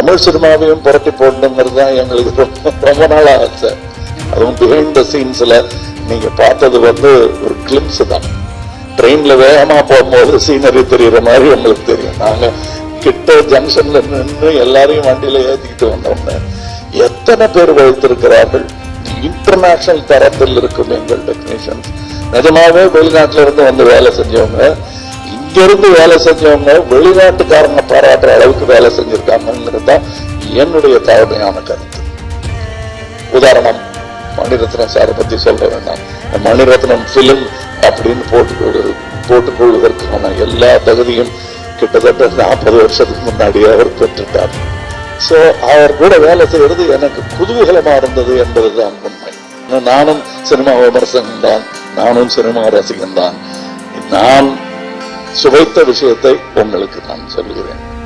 தமிழ் சினிமாவையும் புரட்டி போடணுங்கிறது தான் எங்களுக்கு ரொம்ப ரொம்ப நாள் ஆசை அதுவும் பிஹைண்ட் த சீன்ஸில் நீங்கள் பார்த்தது வந்து ஒரு கிளிம்ஸ் தான். ட்ரெயினில் வேகமாக போகும்போது சீனரி தெரியுற மாதிரி உங்களுக்கு தெரியும். நாங்கள் கிட்ட ஜங்ஷனில் நின்று எல்லாரையும் வண்டியில் ஏற்றிக்கிட்டு வந்தோம்னு. எத்தனை பேர் வைத்திருக்கிறார்கள் இன்டர்நேஷனல் தரத்தில் இருக்கும் எங்கள் டெக்னீஷியன்ஸ் நிஜமாவே வெளிநாட்டுல இருந்து வந்து வேலை செஞ்சவங்க. இருந்து வேலை செஞ்சவங்க வெளிநாட்டுக்காரங்க பாராட்டுற அளவுக்கு வேலை செஞ்சிருக்காங்கிறது தான் என்னுடைய தாழ்மையான கருத்து. உதாரணம் மணிரத்னம் சாரை பத்தி சொல்ல வேண்டாம். மணிரத்னம் ஃபிலிம் அப்படின்னு போட்டுக்கொள் போட்டுக்கொள்வதற்கான எல்லா தகுதியும் கிட்டத்தட்ட நாற்பது வருஷத்துக்கு முன்னாடியே அவர் பெற்றுட்டார். ஸோ அவர் கூட வேலை செய்யறது எனக்கு குதூகலமா இருந்தது என்பதுதான் உண்மை. நானும் சினிமா விமர்சகன் தான். நானும் சினிமா ரசிகன் தான். நான் சுவைத்த விஷயத்தை உங்களுக்கு நான் சொல்கிறேன்.